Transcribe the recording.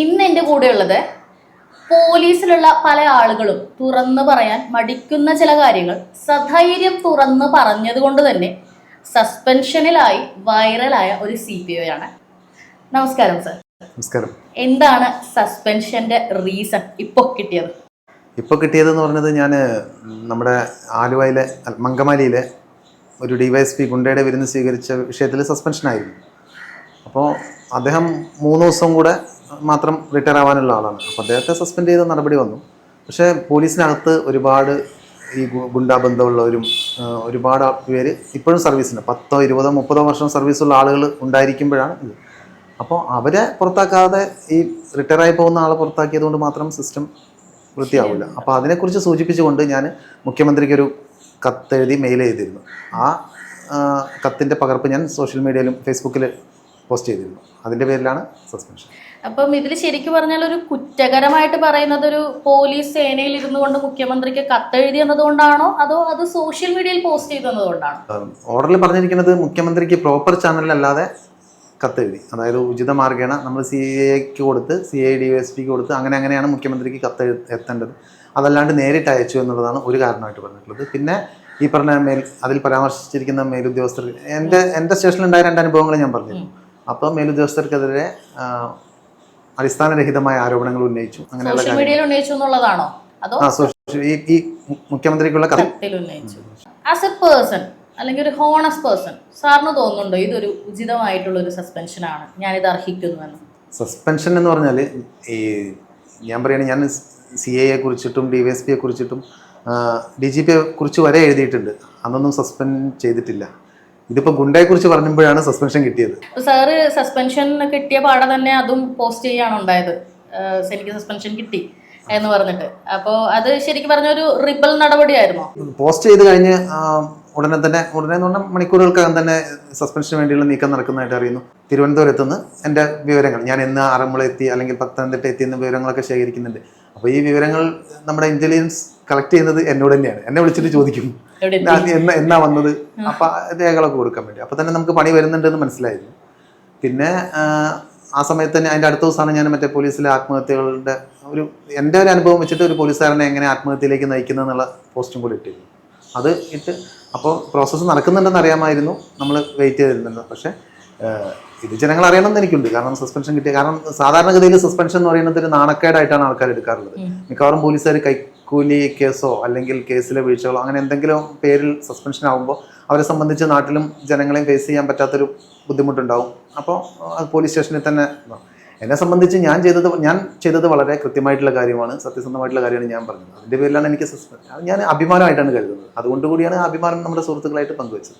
ഇന്ന് എന്റെ കൂടെയുള്ളത് പോലീസിലുള്ള പല ആളുകളും തുറന്നു പറയാൻ മടിക്കുന്ന ചില കാര്യങ്ങൾ സധൈര്യം തുറന്ന് പറഞ്ഞത് കൊണ്ട് തന്നെ സസ്പെൻഷനിലായി വൈറലായ ഒരു സി പി ഒ ആണ് നമസ്കാരം സർ. നമസ്കാരം. എന്താണ് സസ്പെൻഷന്റെ റീസൺ ഇപ്പോൾ കിട്ടിയത്? ഇപ്പോൾ കിട്ടിയതെന്ന് പറഞ്ഞത് ഞാൻ നമ്മുടെ ആലുവയിലെ മങ്കമാലിയിലെ ഒരു ഡിവൈഎസ്പി ഗുണ്ടയുടെ വിരുന്ന് സ്വീകരിച്ച വിഷയത്തിൽ സസ്പെൻഷനായിരുന്നു. അപ്പോൾ അദ്ദേഹം മൂന്ന് ദിവസം കൂടെ മാത്രം റിട്ടയർ ആവാനുള്ള ആളാണ്. അപ്പോൾ അദ്ദേഹത്തെ സസ്പെൻഡ് ചെയ്ത നടപടി വന്നു. പക്ഷേ പോലീസിനകത്ത് ഒരുപാട് ഈ ഗുണ്ടാബന്ധമുള്ളവരും ഗുണ്ടാ ബന്ധമുള്ളവരും ഒരുപാട് പേര് ഇപ്പോഴും സർവീസിന് പത്തോ ഇരുപതോ മുപ്പതോ വർഷം സർവീസുള്ള ആളുകൾ ഉണ്ടായിരിക്കുമ്പോഴാണ് ഇത്. അപ്പോൾ അവരെ പുറത്താക്കാതെ ഈ റിട്ടയർ ആയി പോകുന്ന ആളെ പുറത്താക്കിയത് കൊണ്ട് മാത്രം സിസ്റ്റം വൃത്തിയാവില്ല. അപ്പോൾ അതിനെക്കുറിച്ച് സൂചിപ്പിച്ചുകൊണ്ട് ഞാൻ മുഖ്യമന്ത്രിക്ക് ഒരു കത്തെഴുതി മെയിൽ ചെയ്തിരുന്നു. ആ, കത്തിന്റെ പകർപ്പ് ഞാൻ സോഷ്യൽ മീഡിയയിലും ഫേസ്ബുക്കിൽ പോസ്റ്റ് ചെയ്തിരുന്നു. അതിന്റെ പേരിലാണ് സസ്പെൻഷൻ അപ്പം ഇതിൽ ശരിക്കും പറഞ്ഞാൽ ഒരു കുറ്റകരമായിട്ട് പറയുന്നത് ഒരു പോലീസ് സേനയിൽ ഇരുന്നു കൊണ്ട് മുഖ്യമന്ത്രിക്ക് കത്തെഴുതി എന്നതുകൊണ്ടാണോ? അതോ അത് സോഷ്യൽ മീഡിയയിൽ പോസ്റ്റ് ചെയ്തതുകൊണ്ടാണോ ഓർഡറിൽ പറഞ്ഞിരിക്കുന്നത് മുഖ്യമന്ത്രിക്ക് പ്രോപ്പർ ചാനലിലല്ലാതെ കത്തെഴുതി. അതായത് ഉചിത മാർഗേണ നമ്മൾ സി എക്ക് കൊടുത്ത് സി ഐ ഡി എസ് പിക്ക് കൊടുത്ത് അങ്ങനെ അങ്ങനെയാണ് മുഖ്യമന്ത്രിക്ക് കത്ത് എത്തേണ്ടത്. അതല്ലാണ്ട് നേരിട്ട് അയച്ചു എന്നുള്ളതാണ് ഒരു കാരണമായിട്ട് പറഞ്ഞിട്ടുള്ളത്. പിന്നെ ഈ പറഞ്ഞ മേൽ അതിൽ പരാമർശിച്ചിരിക്കുന്ന മേലുദ്യോഗസ്ഥർ എന്റെ എന്റെ സ്റ്റേഷനിലുണ്ടായ രണ്ട് അനുഭവങ്ങൾ ഞാൻ പറഞ്ഞിരുന്നു അപ്പോൾ മേലുദ്യോഗസ്ഥർക്കെതിരെ അടിസ്ഥാനരഹിതമായ ആരോപണങ്ങൾ ഉന്നയിച്ചു. അങ്ങനെയുള്ള ഈ മുഖ്യമന്ത്രിക്കുള്ള ആസ് എ പേഴ്സൺ അല്ലെങ്കിൽ ഒരു ഹോണസ് പേഴ്സൺ സാറിന് തോന്നുന്നുണ്ടോ? ഇതൊരു ഉചിതമായിട്ടുള്ള ഒരു സസ്പെൻഷൻ ആണ് ഞാനിത് അർഹിക്കുന്നുവെന്ന്. സസ്പെൻഷൻ എന്ന് പറഞ്ഞാൽ ഈ ഞാൻ പറയുകയാണ് ഞാൻ സി എയെ കുറിച്ചിട്ടും ഡി വൈ എസ് പിയെ കുറിച്ചിട്ടും ഡി ജി പിയെ കുറിച്ച് വരെ എഴുതിയിട്ടുണ്ട്. അന്നൊന്നും സസ്പെൻഡ് ചെയ്തിട്ടില്ല. ഇതിപ്പോൾ ഗുണ്ടയെ കുറിച്ച് പറഞ്ഞപ്പോഴാണ് സസ്പെൻഷൻ കിട്ടിയത്. സാറ് സസ്പെൻഷൻ കിട്ടിയ പാടെ തന്നെ അതും പോസ്റ്റ് ചെയ്യാണ് ഉണ്ടായത്. എനിക്ക് സസ്പെൻഷൻ കിട്ടി എന്ന് പറഞ്ഞിട്ട്. അപ്പോൾ അത് ശരിക്കും പറഞ്ഞ ഒരു റിബൽ നടപടിയായിരുന്നോ? പോസ്റ്റ് ചെയ്ത് കഴിഞ്ഞ് ഉടനെ തന്നെ ഉടനെ എന്ന് പറഞ്ഞാൽ മണിക്കൂറുകൾക്കകം തന്നെ സസ്പെൻഷന് വേണ്ടിയുള്ള നീക്കം നടക്കുന്നതായിട്ട് അറിയുന്നു. തിരുവനന്തപുരത്ത് നിന്ന് എന്റെ വിവരങ്ങൾ ഞാൻ എന്ന് ആറന്മുള എത്തി അല്ലെങ്കിൽ പത്തനംതിട്ട എത്തി എന്ന വിവരങ്ങളൊക്കെ ശേഖരിക്കുന്നുണ്ട്. അപ്പോൾ ഈ വിവരങ്ങൾ നമ്മുടെ ഇന്റലിജൻസ് കളക്ട് ചെയ്യുന്നത് എന്നോട് തന്നെയാണ്. എന്നെ വിളിച്ചിട്ട് ചോദിക്കും. എന്നാ എന്നാ വന്നത്? അപ്പൊ രേഖകളൊക്കെ കൊടുക്കാൻ വേണ്ടി. അപ്പൊ തന്നെ നമുക്ക് പണി വരുന്നുണ്ടെന്ന് മനസ്സിലായിരുന്നു. പിന്നെ ആ, സമയത്ത് തന്നെ അതിന്റെ അടുത്ത ദിവസമാണ് ഞാൻ മറ്റേ പോലീസിലെ ആത്മഹത്യകളുടെ ഒരു എന്റെ ഒരു അനുഭവം വെച്ചിട്ട് ഒരു പോലീസുകാരനെ എങ്ങനെ ആത്മഹത്യയിലേക്ക് നയിക്കുന്നത് എന്നുള്ള പോസ്റ്റും കൂടി ഇട്ടിരുന്നു. അത് ഇട്ട് അപ്പോൾ പ്രോസസ്സ് നടക്കുന്നുണ്ടെന്ന് അറിയാമായിരുന്നു. നമ്മൾ വെയിറ്റ് ചെയ്തിരുന്നല്ലോ. പക്ഷേ ഇത് ജനങ്ങൾ അറിയണമെന്ന് എനിക്കുണ്ട്. കാരണം സസ്പെൻഷൻ കിട്ടിയ കാരണം സാധാരണഗതിയിൽ സസ്പെൻഷൻ എന്ന് പറയുന്നത് ഒരു നാണക്കേടായിട്ടാണ് ആൾക്കാർ എടുക്കാറുള്ളത്. മിക്കവാറും പോലീസുകാർ കൈക്കൂലി കേസോ അല്ലെങ്കിൽ കേസിലെ വീഴ്ചകളോ അങ്ങനെ എന്തെങ്കിലും പേരിൽ സസ്പെൻഷൻ ആകുമ്പോൾ അവരെ സംബന്ധിച്ച് നാട്ടിലും ജനങ്ങളെയും ഫേസ് ചെയ്യാൻ പറ്റാത്തൊരു ബുദ്ധിമുട്ടുണ്ടാവും. അപ്പോൾ അത് പോലീസ് സ്റ്റേഷനിൽ തന്നെ എന്നെ സംബന്ധിച്ച് ഞാൻ ചെയ്തത് ഞാൻ ചെയ്തത് വളരെ കൃത്യമായിട്ടുള്ള കാര്യമാണ്. സത്യസന്ധമായിട്ടുള്ള കാര്യമാണ് ഞാൻ പറഞ്ഞത്. അതിന്റെ പേരിലാണ് എനിക്ക് സസ്പെൻഷൻ ഞാൻ അഭിമാനമായിട്ടാണ് കരുതുന്നത്. അതുകൊണ്ട് കൂടിയാണ് അഭിമാനം നമ്മുടെ സുഹൃത്തുക്കളായിട്ട് പങ്കുവച്ചത്.